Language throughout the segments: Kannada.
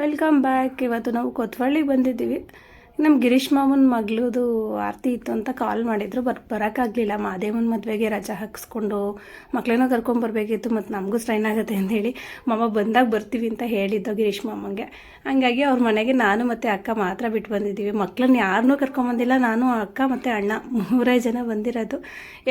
ವೆಲ್ಕಮ್ ಬ್ಯಾಕ್ ಇವತ್ತು ನಾವು ಕೊತ್ವಳ್ಳಿಗೆ ಬಂದಿದ್ದೀವಿ. ನಮ್ಮ ಗಿರೀಶ್ ಮಾಮನ ಮಗಳದು ಆರತಿ ಇತ್ತು ಅಂತ ಕಾಲ್ ಮಾಡಿದ್ರು, ಬರ್, ಬರೋಕ್ಕಾಗಲಿಲ್ಲ. ಮಾದೇವನ ಮದುವೆಗೆ ರಜಾ ಹಾಕಿಸ್ಕೊಂಡು ಮಕ್ಕಳನ್ನ ಕರ್ಕೊಂಬರ್ಬೇಕಿತ್ತು ಮತ್ತು ನಮಗೂ ಸ್ಟ್ರೈನ್ ಆಗುತ್ತೆ ಅಂಥೇಳಿ ಮಾಮ ಬಂದಾಗ ಬರ್ತೀವಿ ಅಂತ ಹೇಳಿದ್ದು ಗಿರೀಶ್ ಮಾಮಂಗೆ. ಹಂಗಾಗಿ ಅವ್ರ ಮನೆಗೆ ನಾನು ಮತ್ತು ಅಕ್ಕ ಮಾತ್ರ ಬಿಟ್ಟು ಬಂದಿದ್ದೀವಿ. ಮಕ್ಕಳನ್ನ ಯಾರನ್ನೂ ಕರ್ಕೊಂಬಂದಿಲ್ಲ ನಾನು, ಅಕ್ಕ ಮತ್ತು ಅಣ್ಣ ಮೂರೇ ಜನ ಬಂದಿರೋದು.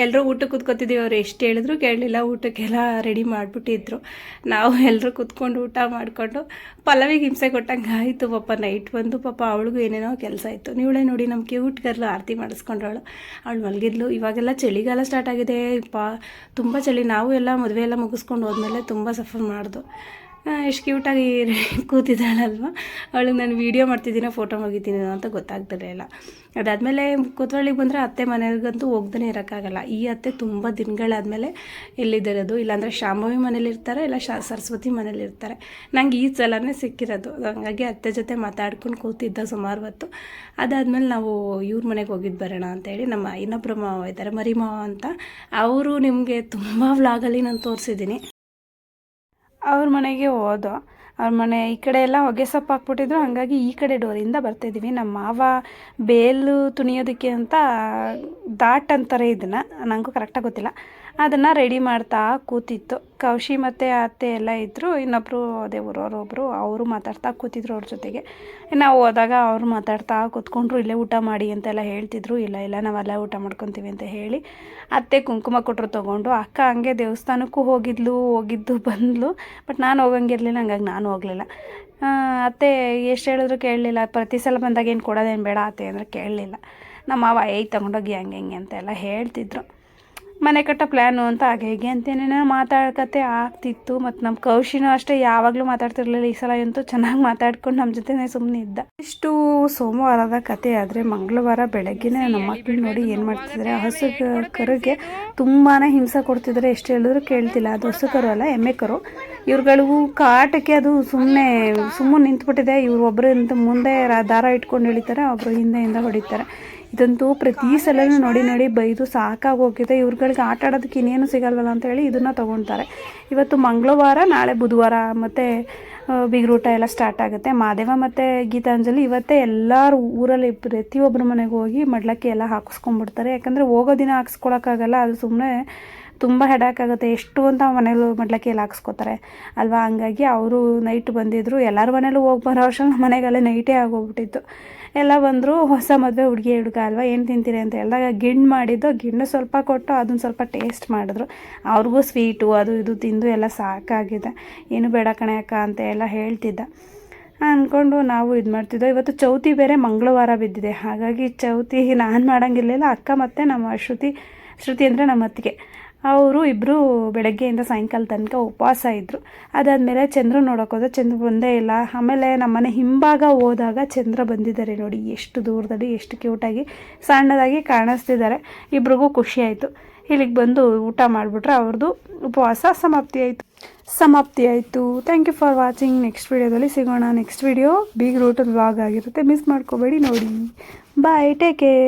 ಎಲ್ಲರೂ ಊಟಕ್ಕೆ ಕೂತ್ಕೊತಿದ್ದೀವಿ, ಅವ್ರು ಎಷ್ಟು ಹೇಳಿದ್ರು ಕೇಳಲಿಲ್ಲ, ಊಟಕ್ಕೆಲ್ಲ ರೆಡಿ ಮಾಡಿಬಿಟ್ಟಿದ್ರು. ನಾವು ಎಲ್ಲರೂ ಕೂತ್ಕೊಂಡು ಊಟ ಮಾಡಿಕೊಂಡು ಪಲವಿಗೆ ಹಿಂಸೆ ಕೊಟ್ಟಂಗೆ ಆಯಿತು ಪಾಪ. ನೈಟ್ ಬಂದು ಪಾಪ ಅವಳಿಗೂ ಏನೇನೋ ಕೆಲಸ ಇತ್ತು. ನೀವೇ ನೋಡಿ ನಮ್ಮ ಕ್ಯೂಟ್ ಗರ್ಲು ಆರತಿ ಮಾಡಿಸ್ಕೊಂಡವಳು ಅವಳು ಮಲಗಿದ್ಲು. ಇವಾಗೆಲ್ಲ ಚಳಿಗಾಲ ಸ್ಟಾರ್ಟ್ ಆಗಿದೆ. ಪಾ, ತುಂಬ ಚಳಿ. ನಾವು ಎಲ್ಲ ಮದುವೆ ಎಲ್ಲ ಮುಗಿಸ್ಕೊಂಡು ಹೋದ್ಮೇಲೆ ತುಂಬ ಸಫರ್ ಮಾಡ್ದು. ಎಷ್ಟು ಕ್ಯೂಟಾಗಿ ಕೂತಿದ್ದಾಳಲ್ವ? ಅವಳಿಗೆ ನಾನು ವೀಡಿಯೋ ಮಾಡ್ತಿದ್ದೀನೋ ಫೋಟೋ ಮುಗಿತೀನಿ ಅಂತ ಗೊತ್ತಾಗ್ತಿರಲಿಲ್ಲ ಅದಾದಮೇಲೆ ಕೂತ್ವಳಿಗೆ ಬಂದರೆ ಅತ್ತೆ ಮನೆಗಂತೂ ಹೋಗ್ದೇ ಇರೋಕ್ಕಾಗಲ್ಲ. ಈ ಅತ್ತೆ ತುಂಬ ದಿನಗಳಾದಮೇಲೆ ಎಲ್ಲಿದ್ದಿರೋದು ಇಲ್ಲಾಂದರೆ ಶಾಂಭವಿ ಮನೇಲಿರ್ತಾರೆ ಇಲ್ಲ ಶಾ, ಸರಸ್ವತಿ ಮನೇಲಿರ್ತಾರೆ ನಂಗೆ ಈ ಸಲನೇ ಸಿಕ್ಕಿರೋದು. ಹಾಗಾಗಿ ಅತ್ತೆ ಜೊತೆ ಮಾತಾಡ್ಕೊಂಡು ಕೂತಿದ್ದ ಸುಮಾರು ಹೊತ್ತು. ಅದಾದಮೇಲೆ ನಾವು ಇವ್ರ ಮನೆಗೆ ಹೋಗಿದ್ದು ಬರೋಣ ಅಂತೇಳಿ ನಮ್ಮ ಇನ್ನೊಬ್ಬರು ಮಾವ ಇದ್ದಾರೆ ಮರಿ ಮಾವ ಅಂತ. ಅವರು ನಿಮಗೆ ತುಂಬ ವ್ಲಾಗಲ್ಲಿ ನಾನು ತೋರಿಸಿದ್ದೀನಿ. ಅವ್ರ ಮನೆಗೆ ಹೋದೋ, ಅವ್ರ ಮನೆ ಈ ಕಡೆ ಎಲ್ಲ ಹೊಗೆ ಸೊಪ್ಪು ಹಾಕ್ಬಿಟ್ಟಿದ್ರು. ಹಾಗಾಗಿ ಈ ಕಡೆ ಡೋರಿಂದ ಬರ್ತಾಯಿದ್ದೀವಿ ನಮ್ಮ ಮಾವ ಬೇಲು ತುಣಿಯೋದಕ್ಕೆ ಅಂತ ದಾಟ್ ಅಂತಾರೆ ಇದನ್ನು. ನನಗೂ ಕರೆಕ್ಟಾಗಿ ಗೊತ್ತಿಲ್ಲ. ಅದನ್ನು ರೆಡಿ ಮಾಡ್ತಾ ಕೂತಿತ್ತು. ಕೌಶಿ ಮತ್ತು ಅತ್ತೆ ಎಲ್ಲ ಇದ್ದರು ಇನ್ನೊಬ್ಬರು ಅದೇ ಊರವರೊಬ್ಬರು ಅವರು ಮಾತಾಡ್ತಾ ಕೂತಿದ್ರು ಅವ್ರ ಜೊತೆಗೆ. ನಾವು ಹೋದಾಗ ಅವ್ರು ಮಾತಾಡ್ತಾ ಕೂತ್ಕೊಂಡ್ರು, ಇಲ್ಲೇ ಊಟ ಮಾಡಿ ಅಂತೆಲ್ಲ ಹೇಳ್ತಿದ್ರು. ಇಲ್ಲ ಇಲ್ಲ ನಾವೆಲ್ಲ ಊಟ ಮಾಡ್ಕೊತೀವಿ ಅಂತ ಹೇಳಿ ಅತ್ತೆ ಕುಂಕುಮ ಕೊಟ್ಟರು ತೊಗೊಂಡು. ಅಕ್ಕ ಹಂಗೆ ದೇವಸ್ಥಾನಕ್ಕೂ ಹೋಗಿದ್ಲು, ಹೋಗಿದ್ದು, ಬಂದ್ಲು. ಬಟ್ ನಾನು ಹೋಗಂಗಿರಲಿಲ್ಲ ಹಂಗಾಗಿ ನಾನು ಹೋಗಲಿಲ್ಲ. ಅತ್ತೆ ಎಷ್ಟು ಹೇಳಿದ್ರು ಕೇಳಲಿಲ್ಲ. ಪ್ರತಿ ಸಲ ಬಂದಾಗ ಏನು ಕೊಡೋದೇನು ಬೇಡ ಅತ್ತೆ ಅಂದರೆ ಕೇಳಲಿಲ್ಲ. ನಮ್ಮ ಮಾವ, ಏಯ್, ತೊಗೊಂಡೋಗಿ ಹಂಗೆ, ಹಿಂಗೆ ಅಂತೆಲ್ಲ ಹೇಳ್ತಿದ್ರು. ಮನೆ ಕಟ್ಟೋ ಪ್ಲ್ಯಾನು ಅಂತ ಹಾಗೆ ಹೀಗೆ ಅಂತೇನೇನೋ ಮಾತಾಡ್ಕತೆ ಆಗ್ತಿತ್ತು. ಮತ್ತು ನಮ್ಮ ಕೌಶಿನೂ ಅಷ್ಟೇ ಯಾವಾಗಲೂ ಮಾತಾಡ್ತಿರ್ಲಿಲ್ಲ. ಈ ಸಲ ಅಂತೂ ಚೆನ್ನಾಗಿ ಮಾತಾಡ್ಕೊಂಡು ನಮ್ಮ ಜೊತೆನೇ ಸುಮ್ಮನೆ ಇದ್ದ. ಇಷ್ಟು ಸೋಮವಾರದ ಕತೆ ಆದರೆ ಮಂಗಳವಾರ ಬೆಳಗ್ಗೆನೇ ನಮ್ಮ ಮಕ್ಕಳು ನೋಡಿ ಏನು ಮಾಡ್ತಿದ್ದಾರೆ ಹಸು ಕರುಗೆ ತುಂಬಾ ಹಿಂಸೆ ಕೊಡ್ತಿದ್ದಾರೆ ಎಷ್ಟು ಹೇಳಿದ್ರು ಕೇಳ್ತಿಲ್ಲ. ಅದು ಹಸು ಕರು ಅಲ್ಲ ಎಮ್ಮೆ ಕರು ಇವ್ರುಗಳಿಗೂ ಕಾಟಕ್ಕೆ ಅದು ಸುಮ್ಮನೆ ಸುಮ್ಮನೆ ನಿಂತ್ಬಿಟ್ಟಿದೆ. ಇವ್ರು ಒಬ್ಬರಂತ ಮುಂದೆ ರಾ- ದಾರ ಇಟ್ಕೊಂಡು ಎಳಿತಾರೆ ಒಬ್ಬರು ಹಿಂದೆಯಿಂದ ಹೊಡಿತಾರೆ. ಇದಂತೂ ಪ್ರತಿ ಸಲನೂ ನೋಡಿ ನೋಡಿ ಬೈದು ಸಾಕಾಗಿ ಹೋಗಿದೆ ಇವ್ರುಗಳಿಗೆ ಆಟ ಆಡೋದಕ್ಕೆ ಇನ್ನೇನು ಸಿಗಲ್ವಲ್ಲ ಅಂತ ಹೇಳಿ ಇದನ್ನು ತೊಗೊಳ್ತಾರೆ ಇವತ್ತು ಮಂಗಳವಾರ ನಾಳೆ ಬುಧವಾರ ಮತ್ತು ಬಿಗ್ರೂಟ ಎಲ್ಲ ಸ್ಟಾರ್ಟ್ ಆಗುತ್ತೆ. ಮಾದೇವ ಮತ್ತು ಗೀತಾಂಜಲಿ ಇವತ್ತೇ ಎಲ್ಲರೂ ಊರಲ್ಲಿ ಪ್ರತಿಯೊಬ್ಬರ ಮನೆಗೆ ಹೋಗಿ ಮಡ್ಲಕ್ಕಿ ಎಲ್ಲ ಹಾಕಿಸ್ಕೊಂಡ್ಬಿಡ್ತಾರೆ. ಯಾಕಂದರೆ ಹೋಗೋ ದಿನ ಹಾಕ್ಸ್ಕೊಳಕ್ಕಾಗಲ್ಲ. ಅದು ಸುಮ್ಮನೆ ತುಂಬ ಹೆಡಾಕ್ ಆಗುತ್ತೆ. ಎಷ್ಟು ಅಂತ ಮನೇಲಿ ಮಡ್ಲಕ್ಕೆ ಎಲ್ಲ ಹಾಕ್ಸ್ಕೊತಾರೆ. ಅಲ್ವಾ? ಹಂಗಾಗಿ ಅವರು ನೈಟ್ ಬಂದಿದ್ದರು ಎಲ್ಲರ ಮನೇಲೂ ಹೋಗಿ ಬರೋ ವರ್ಷ ಮನೆಗೆಲ್ಲ ನೈಟೇ ಆಗೋಗ್ಬಿಟ್ಟಿತ್ತು. ಎಲ್ಲ ಬಂದರು, ಹೊಸ ಮದುವೆ ಹುಡುಗಿ, ಹುಡುಗ ಅಲ್ವಾ? ಏನು ತಿಂತೀರಿ ಅಂತ ಹೇಳಿದಾಗ ಗಿಣ್ಣು ಮಾಡಿದ್ದು. ಗಿಣ್ಣು ಸ್ವಲ್ಪ ಕೊಟ್ಟು ಅದನ್ನು ಸ್ವಲ್ಪ ಟೇಸ್ಟ್ ಮಾಡಿದ್ರು. ಅವ್ರಿಗೂ ಸ್ವೀಟು ಅದು ಇದು ತಿಂದು ಎಲ್ಲ ಸಾಕಾಗಿದೆ. ಏನು ಬೇಡ ಕಣೆ ಅಕ್ಕ ಅಂತ ಎಲ್ಲ ಹೇಳ್ತಿದ್ದ. ಅಂದ್ಕೊಂಡು ನಾವು ಇದು ಮಾಡ್ತಿದ್ದೋ, ಇವತ್ತು ಚೌತಿ ಬೇರೆ ಮಂಗಳವಾರ ಬಿದ್ದಿದೆ. ಹಾಗಾಗಿ ಚೌತಿ ನಾನು ಮಾಡೋಂಗಿರಲಿಲ್ಲ. ಅಕ್ಕ ಮತ್ತು ನಮ್ಮ ಶ್ರುತಿ ಶ್ರುತಿ ಅಂದರೆ ನಮ್ಮ ಅತ್ತಿಗೆ ಅವರು ಇಬ್ಬರು ಬೆಳಗ್ಗೆಯಿಂದ ಸಾಯಂಕಾಲ ತನಕ ಉಪವಾಸ ಇದ್ದರು ಅದಾದಮೇಲೆ ಚಂದ್ರ ನೋಡೋಕೆ ಚಂದ್ರ ಬಂದೇ ಇಲ್ಲ. ಆಮೇಲೆ ನಮ್ಮನೆ ಹಿಂಭಾಗ ಹೋದಾಗ ಚಂದ್ರ ಬಂದಿದ್ದಾರೆ ನೋಡಿ. ಎಷ್ಟು ದೂರದಲ್ಲಿ ಎಷ್ಟು ಕ್ಯೂಟಾಗಿ ಸಣ್ಣದಾಗಿ ಕಾಣಿಸ್ತಿದ್ದಾರೆ. ಇಬ್ರಿಗೂ ಖುಷಿ ಆಯಿತು. ಇಲ್ಲಿಗೆ ಬಂದು ಊಟ ಮಾಡಿಬಿಟ್ರೆ ಅವ್ರದ್ದು ಉಪವಾಸ ಸಮಾಪ್ತಿ ಆಯಿತು. ಸಮಾಪ್ತಿ ಆಯಿತು. Thank you for watching next ವೀಡಿಯೋದಲ್ಲಿ ಸಿಗೋಣ. ನೆಕ್ಸ್ಟ್ ವೀಡಿಯೋ ಬಿಗ್ ರೂಟದ ವ್ಲಾಗ್ ಆಗಿರುತ್ತೆ. ಮಿಸ್ ಮಾಡ್ಕೋಬೇಡಿ ನೋಡಿ. Bye take care